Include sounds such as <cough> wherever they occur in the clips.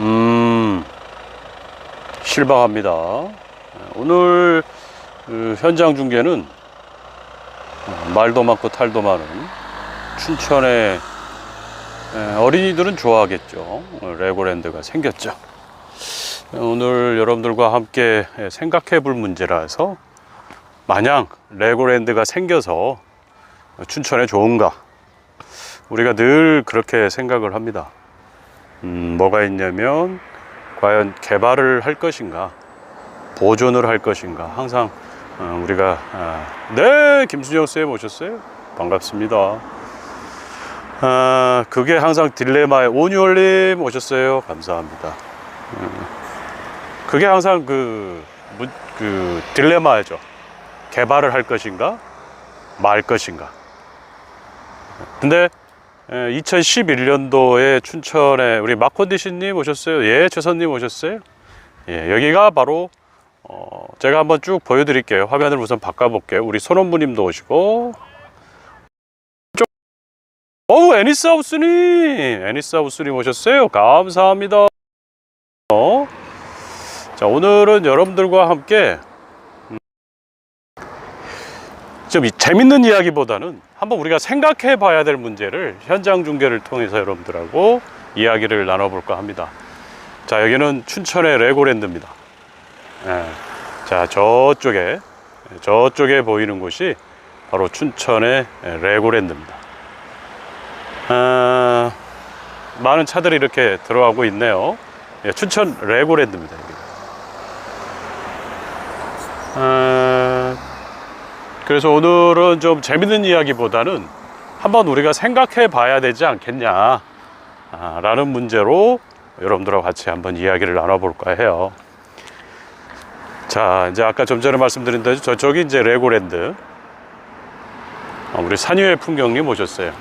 음, 실망합니다. 오늘 그 현장 중계는 어, 말도 많고 탈도 많은 춘천의 에, 어린이들은 좋아하겠죠. 어, 레고랜드가 생겼죠. 오늘 여러분들과 함께 생각해 볼 문제라서 마냥 레고랜드가 생겨서 춘천에 좋은가? 우리가 늘 그렇게 생각을 합니다. 음, 뭐가 있냐면 과연 개발을 할 것인가, 보존을 할 것인가. 항상 어, 우리가 아, 네 김수정 쌤 오셨어요? 반갑습니다. 아, 그게 항상 딜레마에 온유월님 오셨어요? 감사합니다. 음, 그게 항상 그, 무- 그 딜레마죠. 개발을 할 것인가, 말 것인가. 근데 2011년도에 춘천에 우리 마콘디신님 오셨어요? 예, 최선님 오셨어요? 예, 여기가 바로 어, 제가 한번 쭉 보여드릴게요. 화면을 우선 바꿔볼게요. 우리 손원무님도 오시고, 쪽- 어우 애니스하우스님, 애니스하우스님 오셨어요? 감사합니다. 어? 자, 오늘은 여러분들과 함께 음, 좀 이- 재밌는 이야기보다는 한번 우리가 생각해 봐야 될 문제를 현장 중계를 통해서 여러분들하고 이야기를 나눠볼까 합니다. 자, 여기는 춘천의 레고랜드입니다. 예. 자, 저쪽에, 저쪽에 보이는 곳이 바로 춘천의 레고랜드입니다. 아, 많은 차들이 이렇게 들어가고 있네요. 예, 춘천 레고랜드입니다. 여기가. 아, 그래서 오늘은 좀 재밌는 이야기보다는 한번 우리가 생각해 봐야 되지 않겠냐 아, 라는 문제로 여러분들하고 같이 한번 이야기를 나눠볼까 해요. 자, 이제 아까 좀 전에 말씀드린 대로 저쪽이 이제 레고랜드. 어, 우리 산유의 풍경님 오셨어요.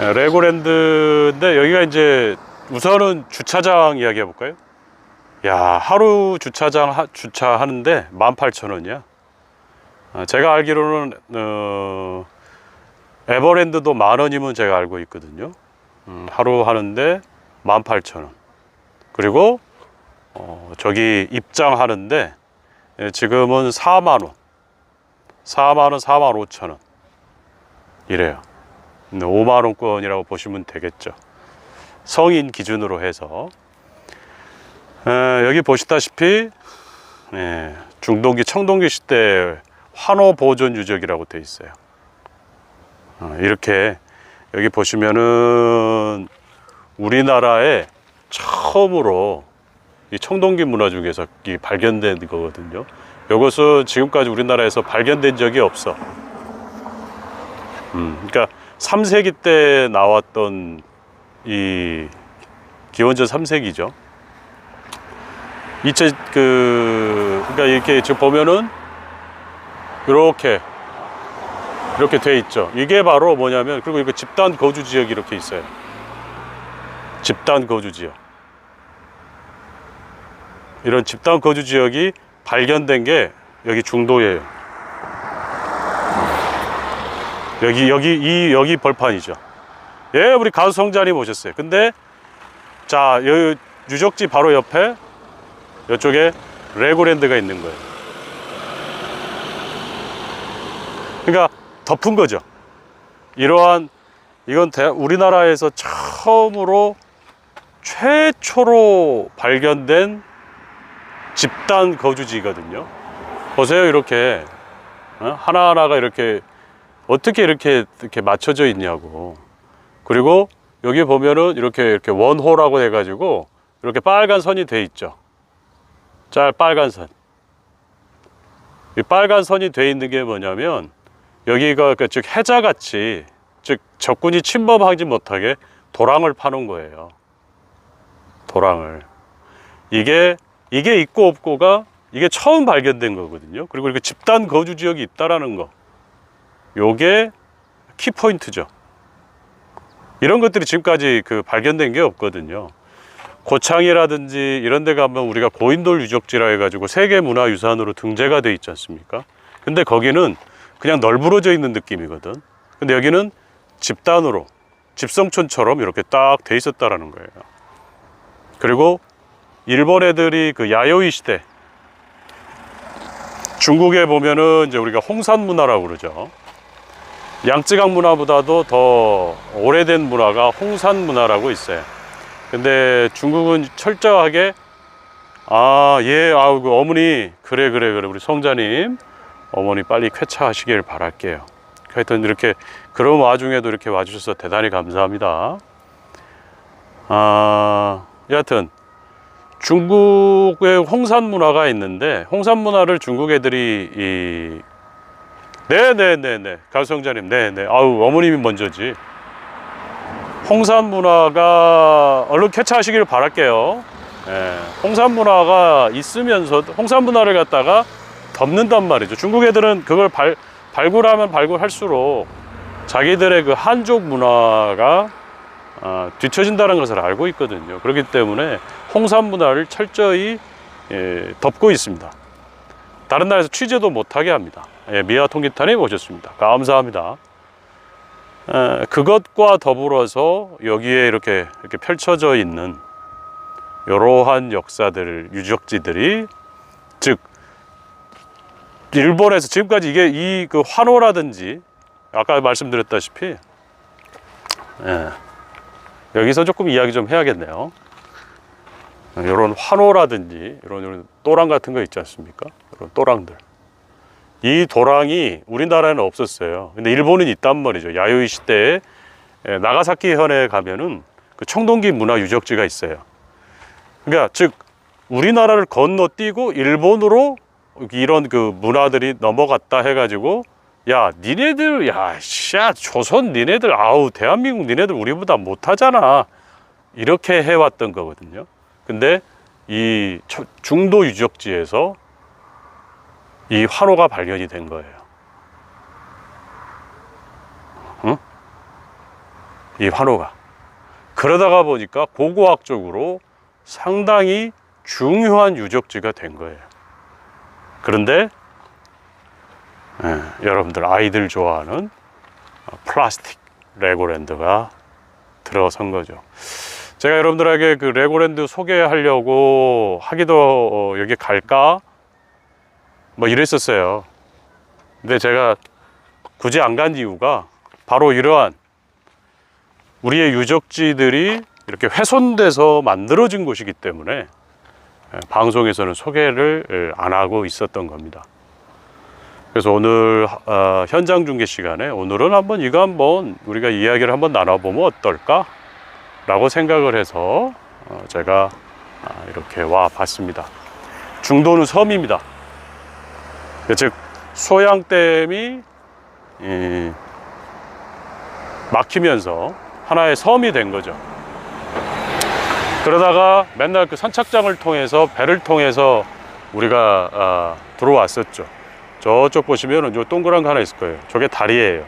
예, 레고랜드인데 여기가 이제 우선은 주차장 이야기 해볼까요? 야, 하루 주차장 하- 주차하는데 18,000원이야. 어, 제가 알기로는 어, 에버랜드도 만 원이면 제가 알고 있거든요. 음, 하루 하는데 18,000원. 그리고 어, 저기 입장하는데 예, 지금은 4만 원. 4만 원, 4만 5천 원. 이래요. 5만 원권이라고 보시면 되겠죠. 성인 기준으로 해서 에, 여기 보시다시피 예, 중동기 청동기 시대 환호 보존 유적이라고 돼 있어요. 어, 이렇게 여기 보시면은 우리나라에 처음으로 이 청동기 문화 중에서 이 발견된 거거든요. 이것은 지금까지 우리나라에서 발견된 적이 없어. 음, 그러니까 3세기 때 나왔던 이 기원전 3세기죠. 이체 그 그러니까 이렇게 지금 보면은 이렇게 이렇게 돼 있죠. 이게 바로 뭐냐면 그리고 이거 집단 거주 지역이 이렇게 있어요. 집단 거주 지역. 이런 집단 거주 지역이 발견된 게 여기 중도예요. 여기 여기 이 여기 벌판이죠. 예, 우리 가수 성자님 오셨어요. 근데 자, 여기 유적지 바로 옆에 이쪽에 레고랜드가 있는 거예요. 그러니까 덮은 거죠. 이러한 이건 대- 우리나라에서 처음으로 최초로 발견된 집단 거주지거든요. 보세요, 이렇게 어? 하나하나가 이렇게 어떻게 이렇게 이렇게 맞춰져 있냐고. 그리고 여기 보면은 이렇게 이렇게 원호라고 해가지고 이렇게 빨간 선이 돼 있죠. 짤 빨간 선. 이 빨간 선이 돼 있는 게 뭐냐면 여기가 그즉 해자같이 즉 적군이 침범하지 못하게 도랑을 파놓은 거예요. 도랑을. 이게 이게 있고 없고가 이게 처음 발견된 거거든요. 그리고 이렇게 집단 거주 지역이 있다라는 거. 요게 키 포인트죠. 이런 것들이 지금까지 그 발견된 게 없거든요. 고창이라든지 이런 데 가면 우리가 고인돌 유적지라 해가지고 세계문화유산으로 등재가 돼 있지 않습니까? 근데 거기는 그냥 널브러져 있는 느낌이거든. 근데 여기는 집단으로 집성촌처럼 이렇게 딱 돼 있었다라는 거예요. 그리고 일본 애들이 그 야요이 시대 중국에 보면은 이제 우리가 홍산 문화라고 그러죠. 양쯔강 문화보다도 더 오래된 문화가 홍산 문화라고 있어요. 근데 중국은 철저하게 아, 예, 아우, 그 어머니, 그래, 그래, 그래, 우리 성자님, 어머니 빨리 쾌차하시길 바랄게요. 하여튼 이렇게, 그런 와중에도 이렇게 와주셔서 대단히 감사합니다. 아, 여하튼, 중국의 홍산 문화가 있는데, 홍산 문화를 중국 애들이, 이, 네네네네, 가수성자님, 네네, 아우, 어머님이 먼저지. 홍산 문화가 얼른 쾌차하시길 바랄게요. 예, 홍산 문화가 있으면서 홍산 문화를 갖다가 덮는단 말이죠. 중국 애들은 그걸 발, 발굴하면 발굴할수록 자기들의 그 한족 문화가 아, 뒤처진다는 것을 알고 있거든요. 그렇기 때문에 홍산 문화를 철저히 예, 덮고 있습니다. 다른 나라에서 취재도 못하게 합니다. 예, 미아 통기탄이 오셨습니다. 감사합니다. 에, 그것과 더불어서 여기에 이렇게 이렇게 펼쳐져 있는 이러한 역사들 유적지들이 즉 일본에서 지금까지 이게 이 그 환호라든지 아까 말씀드렸다시피 예, 여기서 조금 이야기 좀 해야겠네요. 이런 환호라든지 이런, 이런 또랑 같은 거 있지 않습니까? 이런 또랑들. 이 도랑이 우리나라에는 없었어요. 근데 일본은 있단 말이죠. 야요이 시대에 예, 나가사키 현에 가면은 그 청동기 문화 유적지가 있어요. 그러니까 즉 우리나라를 건너뛰고 일본으로 이런 그 문화들이 넘어갔다 해가지고 야 니네들 야씨야 조선 니네들 아우 대한민국 니네들 우리보다 못하잖아 이렇게 해왔던 거거든요. 근데 이 처- 중도 유적지에서 이 환호가 발견이 된 거예요. 응? 이 환호가. 그러다가 보니까 고고학적으로 상당히 중요한 유적지가 된 거예요. 그런데 예, 여러분들 아이들 좋아하는 플라스틱 레고랜드가 들어선 거죠. 제가 여러분들에게 그 레고랜드 소개하려고 하기도 어, 여기 갈까 뭐 이랬었어요. 근데 제가 굳이 안 간 이유가 바로 이러한 우리의 유적지들이 이렇게 훼손돼서 만들어진 곳이기 때문에 예, 방송에서는 소개를 예, 안 하고 있었던 겁니다. 그래서 오늘 어, 현장 중계 시간에 오늘은 한번 이거 한번 우리가 이야기를 한번 나눠보면 어떨까? 라고 생각을 해서 어, 제가 아, 이렇게 와 봤습니다. 중도는 섬입니다. 즉 소양댐이 이, 막히면서 하나의 섬이 된 거죠. 그러다가 맨날 그 선착장을 통해서 배를 통해서 우리가 아, 들어왔었죠. 저쪽 보시면은 요 동그란 거 하나 있을 거예요. 저게 다리예요.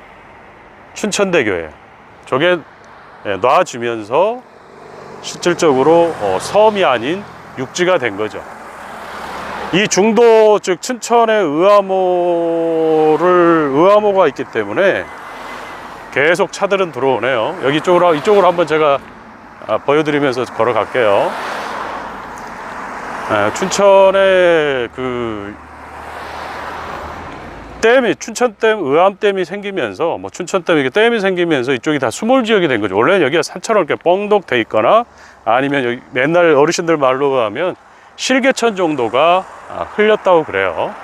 춘천대교예요. 저게 예, 놔주면서 실질적으로 어, 섬이 아닌 육지가 된 거죠. 이 중도 즉 춘천에 의암호를 의암호가 있기 때문에 계속 차들은 들어오네요. 여기 쪽으로 이쪽으로 한번 제가 아, 보여드리면서 걸어갈게요. 예, 춘천에 그 댐이 춘천댐, 의암댐이 생기면서 뭐 춘천댐 이게 댐이 생기면서 이쪽이 다 수몰 지역이 된 거죠. 원래 여기가 산처럼 이렇게 뻥독 돼 있거나 아니면 여기 맨날 어르신들 말로 하면 실개천 정도가 아, 흘렸다고 그래요.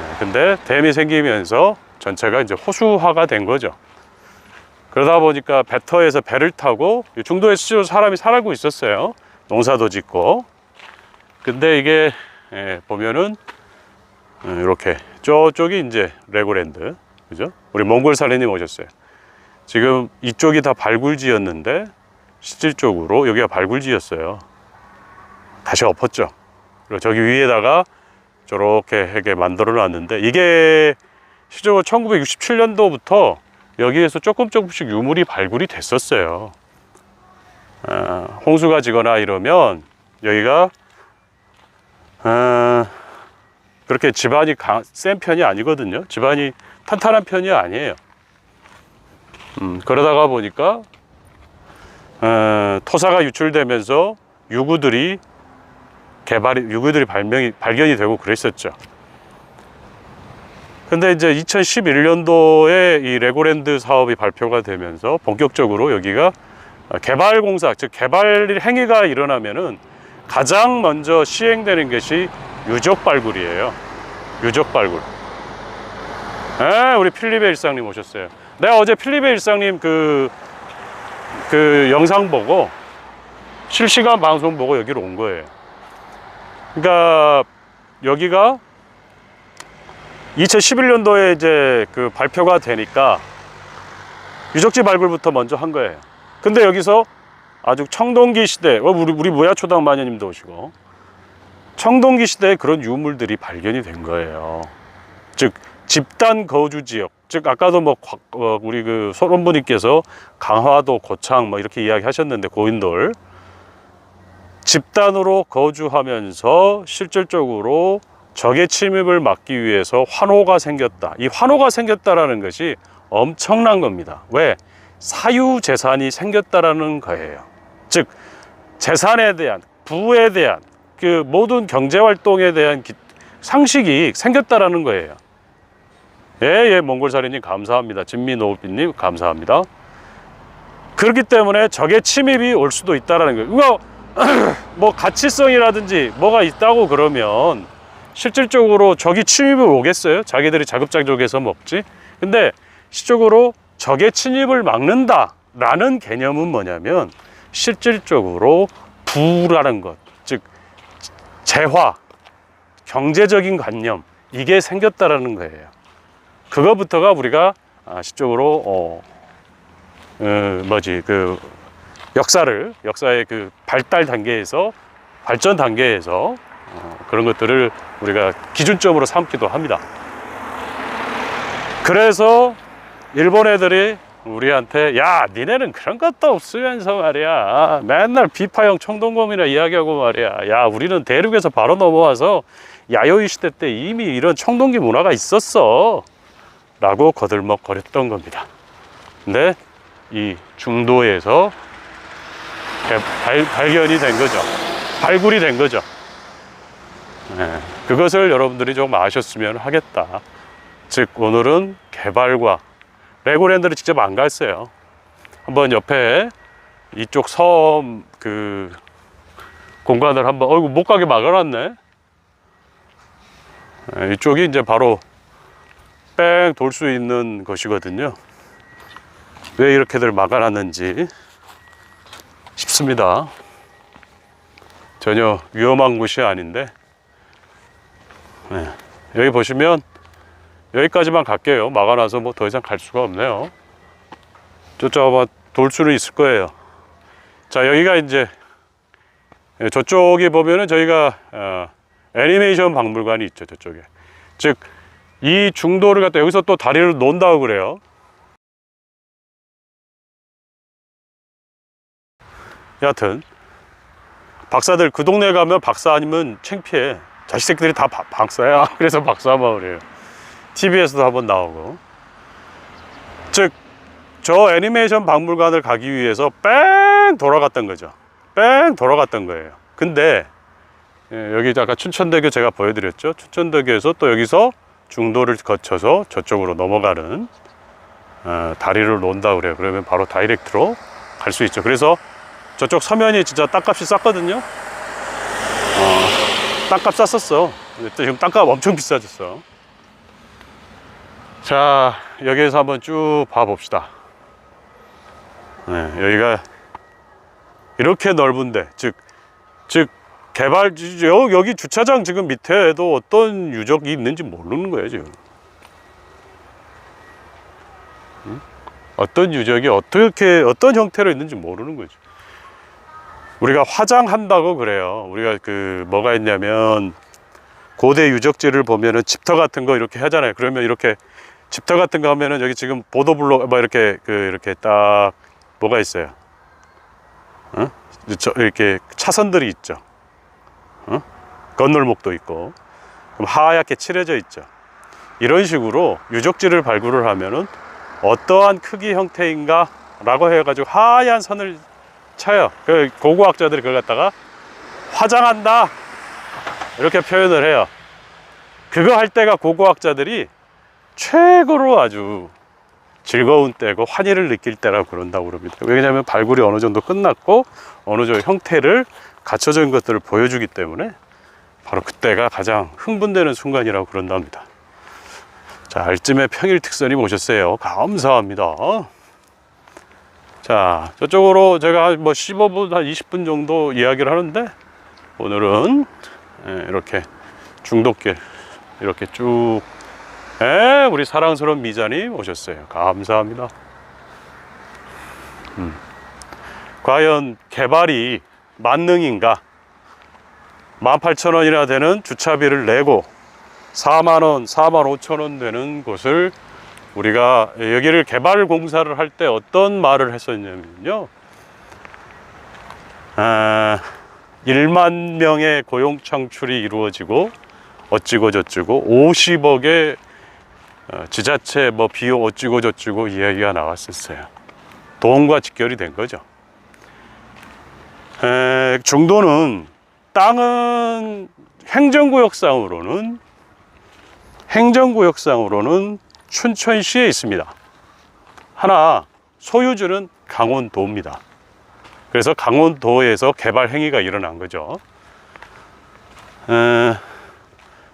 예, 근데 댐이 생기면서 전체가 이제 호수화가 된 거죠. 그러다 보니까 배터에서 배를 타고 이 중도에 실제로 사람이 살고 있었어요. 농사도 짓고. 근데 이게 예, 보면은 음, 이렇게 저쪽이 이제 레고랜드 그죠? 우리 몽골 사례님 오셨어요. 지금 이쪽이 다 발굴지였는데 실질적으로 여기가 발굴지였어요. 다시 엎었죠. 그리고 저기 위에다가 저렇게 하게 만들어 놨는데 이게 실제로 1967년도부터 여기에서 조금 조금씩 유물이 발굴이 됐었어요. 어, 홍수가 지거나 이러면 여기가 어, 그렇게 집안이 강, 센 편이 아니거든요. 집안이 탄탄한 편이 아니에요. 음, 그러다가 보니까 어, 토사가 유출되면서 유구들이 개발이 유구들이 발명이 발견이 되고 그랬었죠. 근데 이제 2011년도에 이 레고랜드 사업이 발표가 되면서 본격적으로 여기가 개발 공사, 즉 개발 행위가 일어나면은 가장 먼저 시행되는 것이 유적 발굴이에요. 유적 발굴. 에, 우리 필립의 일상님 오셨어요. 내가 어제 필립의 일상님 그, 그 영상 보고 실시간 방송 보고 여기로 온 거예요. 그러니까 여기가 2011년도에 이제 그 발표가 되니까 유적지 발굴부터 먼저 한 거예요. 근데 여기서 아주 청동기 시대, 어, 우리, 우리 무야초당 마녀님도 오시고, 청동기 시대에 그런 유물들이 발견이 된 거예요. 즉, 집단 거주 지역. 즉, 아까도 뭐, 곽- 어, 우리 그 소론부님께서 강화도, 고창 뭐 이렇게 이야기 하셨는데, 고인돌. 집단으로 거주하면서 실질적으로 적의 침입을 막기 위해서 환호가 생겼다. 이 환호가 생겼다라는 것이 엄청난 겁니다. 왜? 사유 재산이 생겼다라는 거예요. 즉 재산에 대한 부에 대한 그 모든 경제 활동에 대한 기- 상식이 생겼다라는 거예요. 예, 예, 몽골사리님 감사합니다. 진미노비님 감사합니다. 그렇기 때문에 적의 침입이 올 수도 있다라는 거예요. 이거 <clears throat> 뭐 가치성이라든지 뭐가 있다고 그러면 실질적으로 적이 침입을 오겠어요? 자기들이 자급자족해서 먹지. 근데 실적으로 적의 침입을 막는다 라는 개념은 뭐냐면 실질적으로 부라는 것, 즉 재화, 경제적인 관념 이게 생겼다라는 거예요. 그거부터가 우리가 아, 실적으로 어, 어, 뭐지 그 역사를 역사의 그 발달 단계에서 발전 단계에서 어, 그런 것들을 우리가 기준점으로 삼기도 합니다. 그래서 일본 애들이 우리한테 야 니네는 그런 것도 없으면서 말이야. 맨날 비파형 청동검이나 이야기하고 말이야. 야 우리는 대륙에서 바로 넘어와서 야요이 시대 때 이미 이런 청동기 문화가 있었어. 라고 거들먹거렸던 겁니다. 근데 이 중도에서 개- 발, 발견이 된 거죠. 발굴이 된 거죠 예, 그것을 여러분들이 좀 아셨으면 하겠다 즉 오늘은 개발과 레고랜드를 직접 안 갔어요. 한번 옆에 이쪽 섬 그 공간을 한번 어이구 못 가게 막아놨네. 예, 이쪽이 이제 바로 뺑 돌 수 있는 것이거든요. 왜 이렇게들 막아놨는지 싶습니다. 전혀 위험한 곳이 아닌데 예, 여기 보시면 여기까지만 갈게요. 막아놔서 뭐 더 이상 갈 수가 없네요. 저쪽 아마 돌 수는 있을 거예요. 자, 여기가 이제 예, 저쪽에 보면은 저희가 어, 애니메이션 박물관이 있죠. 저쪽에. 즉, 이 중도를 갖다 여기서 또 다리를 논다고 그래요. 여하튼 박사들 그 동네 가면 박사 아니면 창피해. 자식 새끼들이 다 바- 박사야. <laughs> 그래서 박사 마을이에요. TV에서도 한번 나오고. 즉, 저 애니메이션 박물관을 가기 위해서 뺑 돌아갔던 거죠. 뺑 돌아갔던 거예요. 근데, 예, 여기 아까 춘천대교 제가 보여드렸죠. 춘천대교에서 또 여기서 중도를 거쳐서 저쪽으로 넘어가는 어, 다리를 논다 그래요. 그러면 바로 다이렉트로 갈 수 있죠. 그래서 저쪽 서면이 진짜 땅값이 쌌거든요. 어, 땅값 쌌었어. 근데 또 지금 땅값 엄청 비싸졌어. 자, 여기에서 한번 쭉 봐봅시다. 네, 여기가 이렇게 넓은데, 즉, 즉, 개발, 여- 여기 주차장 지금 밑에도 어떤 유적이 있는지 모르는 거예요, 지금. 응? 어떤 유적이 어떻게, 어떤 형태로 있는지 모르는 거죠. 우리가 화장한다고 그래요. 우리가 그, 뭐가 있냐면, 고대 유적지를 보면은 집터 같은 거 이렇게 하잖아요. 그러면 이렇게 집터 같은 거 하면은 여기 지금 보도블록 뭐 이렇게 그 이렇게 딱 뭐가 있어요. 어? 저 이렇게 차선들이 있죠. 어? 건널목도 있고 그럼 하얗게 칠해져 있죠. 이런 식으로 유적지를 발굴을 하면은 어떠한 크기 형태인가라고 해가지고 하얀 선을 쳐요. 그 고고학자들이 그걸 갖다가 화장한다 이렇게 표현을 해요. 그거 할 때가 고고학자들이 최고로 아주 즐거운 때고 환희를 느낄 때라고 그런다고 그럽니다. 왜냐하면 발굴이 어느 정도 끝났고 어느 정도 형태를 있는 것들을 보여주기 때문에 바로 그때가 가장 흥분되는 순간이라고 그런답니다. 자, 알쯤에 평일 특선이 오셨어요. 감사합니다. 자, 저쪽으로 제가 한뭐 15분, 한 20분 정도 이야기를 하는데 오늘은 예, 이렇게 중독길 이렇게 쭉 예, 우리 사랑스러운 미자님 오셨어요. 감사합니다. 음. 과연 개발이 만능인가? 18,000원이나 되는 주차비를 내고 4만원, 4만 5천원 되는 곳을 우리가 여기를 개발 공사를 할 때 어떤 말을 했었냐면요. 아, 1만 명의 고용 창출이 이루어지고 어찌고 저찌고 50억의 어, 지자체 뭐 비용 어찌고 저찌고 이야기가 나왔었어요. 돈과 직결이 된 거죠. 에, 중도는 땅은 행정구역상으로는 행정구역상으로는 춘천시에 있습니다. 하나 소유주는 강원도입니다. 그래서 강원도에서 개발 행위가 일어난 거죠. 에,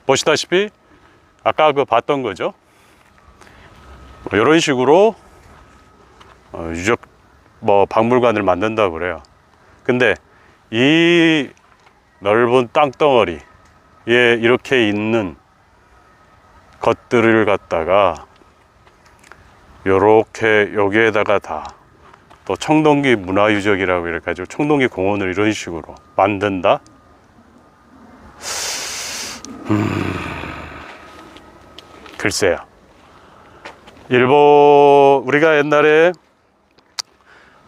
보시다시피 아까 그 봤던 거죠. 뭐 이런 식으로 어, 유적 뭐 박물관을 만든다 그래요. 근데 이 넓은 땅덩어리에 이렇게 있는 것들을 갖다가 요렇게 여기에다가 다 또 청동기 문화유적이라고 이렇게 가지고 청동기 공원을 이런 식으로 만든다. 음, 글쎄요. 일본 우리가 옛날에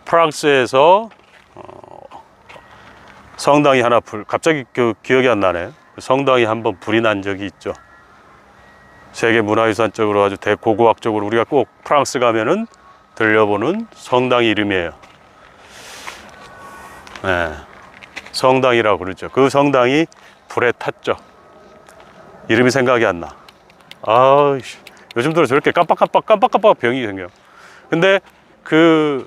프랑스에서 어, 성당이 하나 불 갑자기 그 기억이 안 나네. 성당이 한번 불이 난 적이 있죠. 세계 문화유산적으로 아주 대고고학적으로 우리가 꼭 프랑스 가면은 들려보는 성당 이름이에요. 네, 성당이라고 그러죠. 그 성당이 불에 탔죠. 이름이 생각이 안 나. 아, 요즘 들어 저렇게 깜빡깜빡 깜빡깜빡 병이 생겨요. 근데 그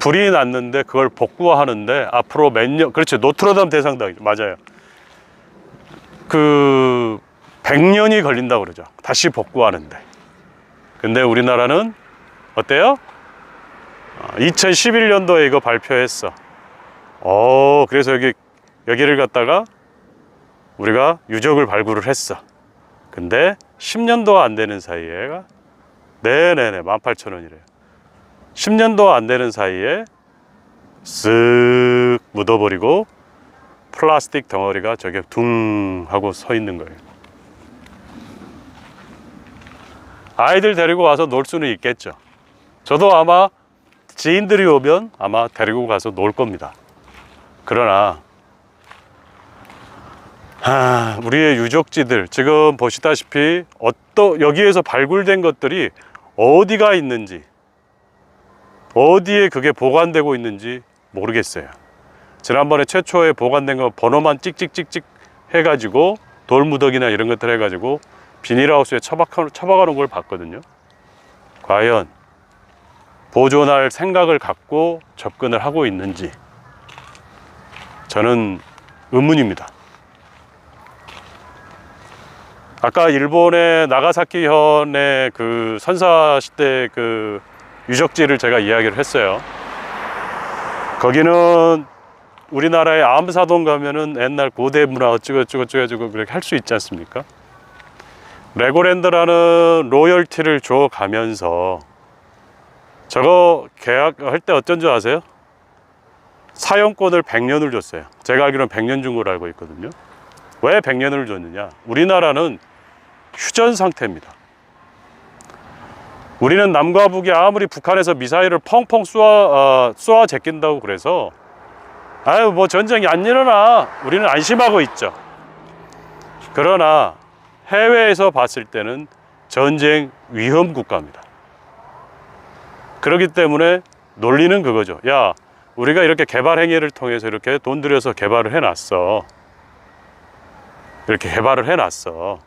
불이 났는데 그걸 복구하는데 앞으로 몇 년, 그렇죠. 노트르담 대성당이죠. 맞아요. 그 100년이 걸린다고 그러죠. 다시 복구하는데. 근데 우리나라는 어때요? 2011년도에 이거 발표했어. 어, 그래서 여기 여기를 갖다가 우리가 유적을 발굴을 했어. 근데 10년도 안 되는 사이에가 네네네 18,000원이래요. 10년도 안 되는 사이에 쓱 묻어버리고 플라스틱 덩어리가 저게 둥 하고 서 있는 거예요. 아이들 데리고 와서 놀 수는 있겠죠. 저도 아마 지인들이 오면 아마 데리고 가서 놀 겁니다. 그러나 아, 우리의 유적지들 지금 보시다시피 어떠 여기에서 발굴된 것들이 어디가 있는지 어디에 그게 보관되고 있는지 모르겠어요. 지난번에 최초에 보관된 거 번호만 찍찍찍찍 해가지고 돌무더기나 이런 것들 해가지고 비닐하우스에 처박하, 처박아놓은 걸 봤거든요. 과연 보존할 생각을 갖고 접근을 하고 있는지 저는 의문입니다. 아까 일본의 나가사키 현의 그 선사 시대 그 유적지를 제가 이야기를 했어요. 거기는 우리나라의 암사동 가면은 옛날 고대 문화 어쩌고 저쩌고 저쩌고 그렇게 할 수 있지 않습니까? 레고랜드라는 로열티를 줘 가면서 저거 계약할 때 어쩐 줄 아세요? 사용권을 100년을 줬어요. 제가 알기로는 100년 준 걸로 알고 있거든요. 왜 100년을 줬느냐? 우리나라는 휴전 상태입니다. 우리는 남과 북이 아무리 북한에서 미사일을 펑펑 쏘아, 어, 쏘아 제낀다고 그래서 아유 뭐 전쟁이 안 일어나 우리는 안심하고 있죠. 그러나 해외에서 봤을 때는 전쟁 위험 국가입니다. 그렇기 때문에 논리는 그거죠. 야, 우리가 이렇게 개발 행위를 통해서 이렇게 돈 들여서 개발을 해놨어. 이렇게 개발을 해놨어.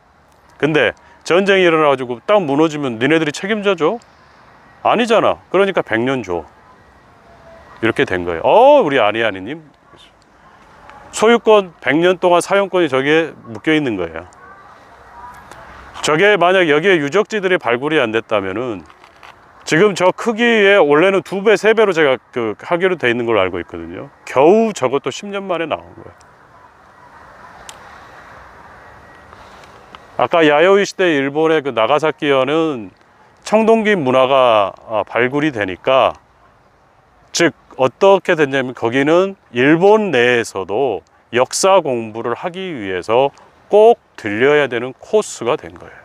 근데 전쟁이 일어나가지고 딱 무너지면 니네들이 책임져 줘? 아니잖아. 그러니까 100년 줘. 이렇게 된 거예요. 어, 우리 아니 아니님. 소유권 100년 동안 사용권이 저기에 묶여 있는 거예요. 저게 만약 여기에 유적지들이 발굴이 안 됐다면은 지금 저 크기에 원래는 두 배, 세 배로 제가 그 하기로 돼 있는 걸로 알고 있거든요. 겨우 저것도 10년 만에 나온 거예요. 아까 야요이 시대 일본의 그 나가사키현은 청동기 문화가 아, 발굴이 되니까 즉 어떻게 됐냐면 거기는 일본 내에서도 역사 공부를 하기 위해서 꼭 들려야 되는 코스가 된 거예요.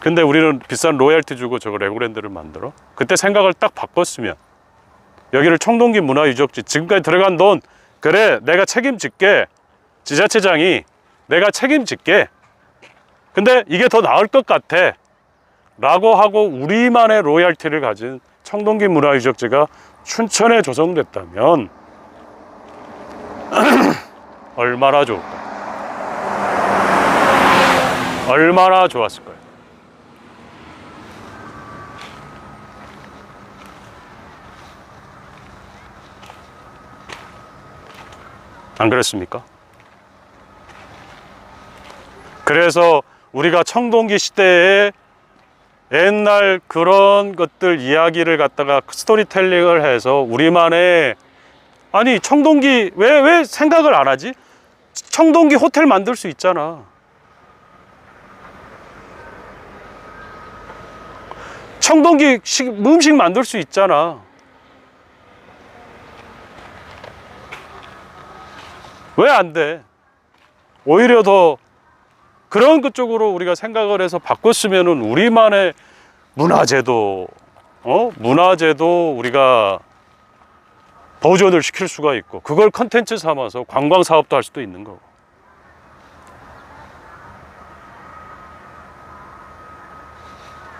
근데 우리는 비싼 로얄티 주고 저거 레고랜드를 만들어? 그때 생각을 딱 바꿨으면 여기를 청동기 문화유적지 지금까지 들어간 돈 그래 내가 책임질게 지자체장이 내가 책임질게 근데 이게 더 나을 것 같아 라고 하고 우리만의 로얄티를 가진 청동기 문화유적지가 춘천에 조성됐다면 <clears throat> 얼마나 좋을까 얼마나 좋았을까요 안 그랬습니까? 그래서 우리가 청동기 시대에 옛날 그런 것들 이야기를 갖다가 스토리텔링을 해서 우리만의 아니 청동기 왜 왜 생각을 안 하지? 청동기 호텔 만들 수 있잖아. 청동기 식, 음식 만들 수 있잖아. 왜 안 돼? 오히려 더 그런 것 쪽으로 우리가 생각을 해서 바꿨으면은 우리만의 문화제도, 어? 문화제도 우리가 보존을 시킬 수가 있고, 그걸 컨텐츠 삼아서 관광 사업도 할 수도 있는 거고.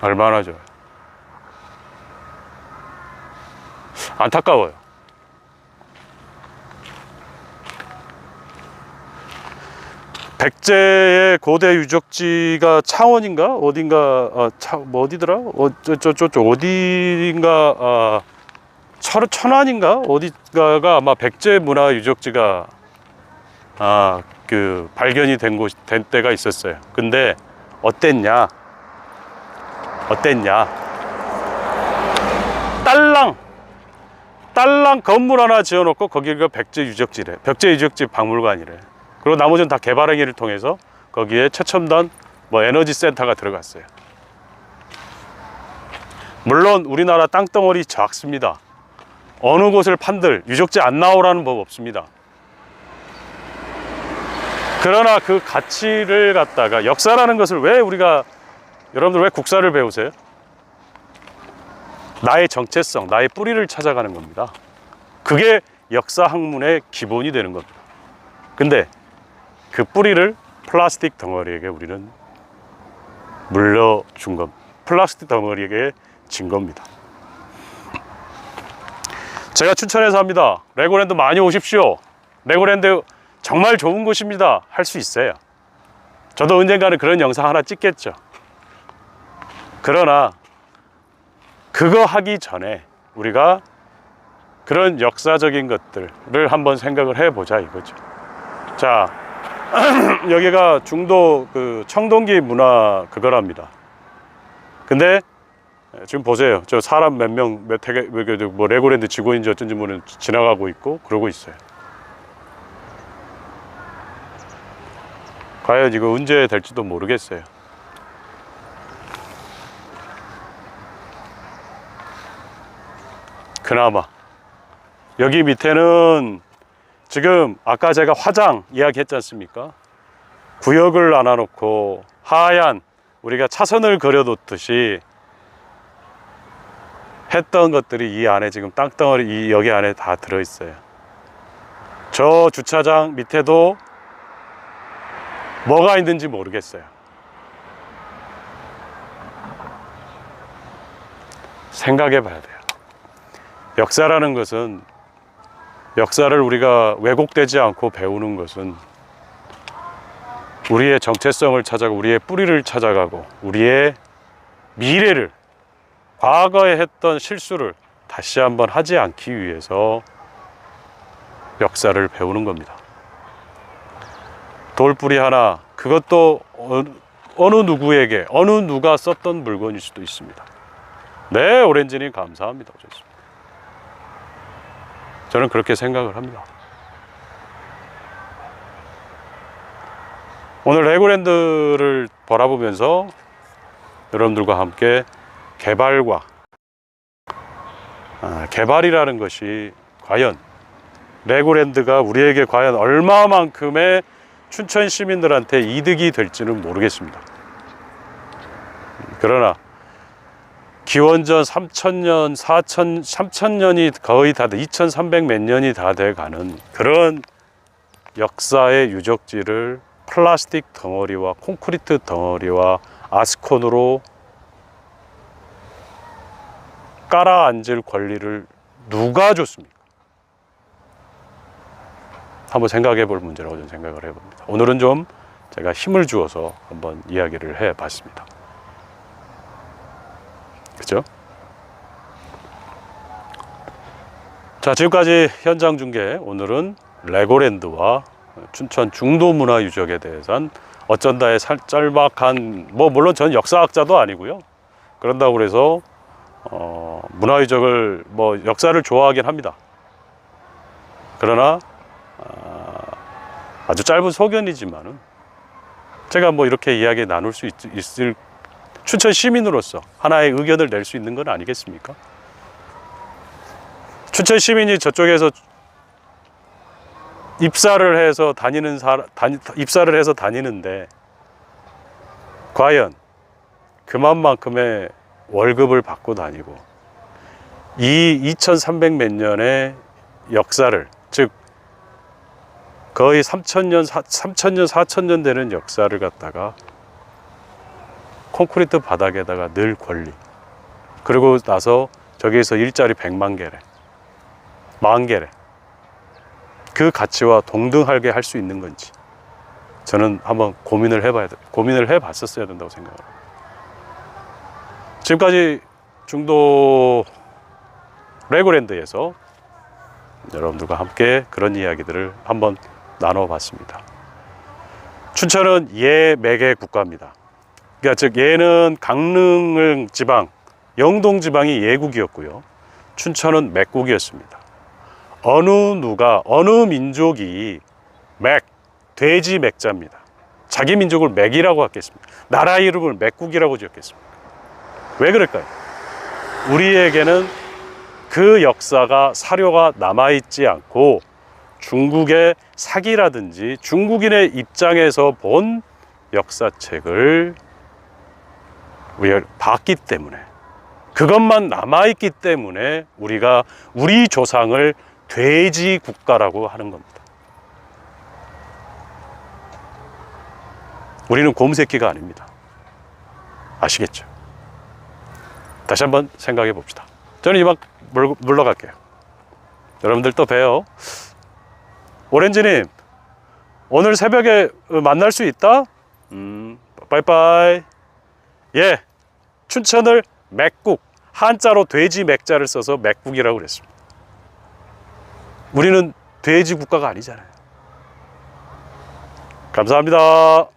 얼마나 좋아요. 안타까워요. 백제의 고대 유적지가 창원인가? 어딘가 아, 차, 뭐 어디더라? 어저저저 어디인가 아, 천, 천안인가? 어디가가 아마 백제 문화 유적지가 아 그 발견이 된 곳 된 때가 있었어요. 근데 어땠냐? 어땠냐? 딸랑 딸랑 건물 하나 지어놓고 거기가 백제 유적지래. 백제 유적지 박물관이래. 그리고 나머지는 다 개발 행위를 통해서 거기에 최첨단 뭐 에너지 센터가 들어갔어요. 물론 우리나라 땅덩어리 작습니다. 어느 곳을 판들 유적지 안 나오라는 법 없습니다. 그러나 그 가치를 갖다가 역사라는 것을 왜 우리가 여러분들 왜 국사를 배우세요? 나의 정체성, 나의 뿌리를 찾아가는 겁니다. 그게 역사 학문의 기본이 되는 겁니다. 근데 그 뿌리를 플라스틱 덩어리에게 우리는 물려준 겁니다. 플라스틱 덩어리에게 진 겁니다. 제가 춘천에서 합니다. 레고랜드 많이 오십시오. 레고랜드 정말 좋은 곳입니다. 할 수 있어요. 저도 언젠가는 그런 영상 하나 찍겠죠. 그러나 그거 하기 전에 우리가 그런 역사적인 것들을 한번 생각을 해보자 이거죠. 자, <clears throat> 여기가 중도 그 청동기 문화 그거랍니다. 근데 지금 보세요. 저 사람 몇 명, 몇 회계, 뭐 레고랜드 직원인지 어쩐지 모르는 지나가고 있고 그러고 있어요. 과연 이거 언제 될지도 모르겠어요. 그나마 여기 밑에는 지금 아까 제가 화장 이야기 했지 않습니까? 구역을 나눠놓고 하얀 우리가 차선을 그려뒀듯이 했던 것들이 이 안에 지금 땅덩어리 이 여기 안에 다 들어있어요. 저 주차장 밑에도 뭐가 있는지 모르겠어요. 생각해 봐야 돼요. 역사라는 것은 역사를 우리가 왜곡되지 않고 배우는 것은 우리의 정체성을 찾아가고 우리의 뿌리를 찾아가고 우리의 미래를 과거에 했던 실수를 다시 한번 하지 않기 위해서 역사를 배우는 겁니다. 돌뿌리 하나 그것도 어- 어느 누구에게 어느 누가 썼던 물건일 수도 있습니다. 네, 오렌지님 감사합니다. 좋습니다. 저는 그렇게 생각을 합니다. 오늘 레고랜드를 바라보면서 여러분들과 함께 개발과 아, 개발이라는 것이 과연 레고랜드가 우리에게 과연 얼마만큼의 춘천 시민들한테 이득이 될지는 모르겠습니다. 그러나 기원전 3천년, 4천, 3천년이 거의 다 돼, 2,300 몇 년이 다 돼 가는 그런 역사의 유적지를 플라스틱 덩어리와 콘크리트 덩어리와 아스콘으로 깔아 앉을 권리를 누가 줬습니까? 한번 생각해 볼 문제라고 저는 생각을 해봅니다. 오늘은 좀 제가 힘을 주어서 한번 이야기를 해 봤습니다. 그죠? 자, 지금까지 현장 중계 오늘은 레고랜드와 춘천 중도문화 유적에 대해서는 어쩐다의 살, 짤막한 뭐 물론 저는 역사학자도 아니고요. 그런다고 그래서 어, 문화유적을 뭐 역사를 좋아하긴 합니다. 그러나 아, 아주 짧은 소견이지만은 제가 뭐 이렇게 이야기 나눌 수 있, 있을 춘천 시민으로서 하나의 의견을 낼 수 있는 건 아니겠습니까? 춘천 시민이 저쪽에서 입사를 해서 다니는 사 다니, 입사를 해서 다니는데 과연 그만큼의 월급을 받고 다니고 이 2300 몇 년의 역사를 즉 거의 3000년 3000년 4000년 되는 역사를 갖다가 콘크리트 바닥에다가 늘 권리 그리고 나서 저기에서 일자리 100만 개래 만 개래 그 가치와 동등하게 할 수 있는 건지 저는 한번 고민을 해봐야 돼 고민을 해봤었어야 된다고 생각합니다. 지금까지 중도 레고랜드에서 여러분들과 함께 그런 이야기들을 한번 나눠봤습니다. 춘천은 예매개 국가입니다. 그러니까 즉 예는 강릉 지방, 영동 지방이 예국이었고요. 춘천은 맥국이었습니다. 어느 누가 어느 민족이 맥 돼지 맥자입니다. 자기 민족을 맥이라고 하겠습니다. 나라 이름을 맥국이라고 지었겠습니다. 왜 그럴까요? 우리에게는 그 역사가 사료가 남아있지 않고 중국의 사기라든지 중국인의 입장에서 본 역사책을 우리가 봤기 때문에 그것만 남아있기 때문에 우리가 우리 조상을 돼지 국가라고 하는 겁니다. 우리는 곰새끼가 아닙니다. 아시겠죠? 다시 한번 생각해 봅시다. 저는 이만 물, 물러갈게요. 여러분들 또 봬요. 오렌지님, 오늘 새벽에 만날 수 있다? 음, 빠이빠이. 예, 춘천을 맥국, 한자로 돼지 맥자를 써서 맥국이라고 그랬습니다. 우리는 돼지 국가가 아니잖아요. 감사합니다.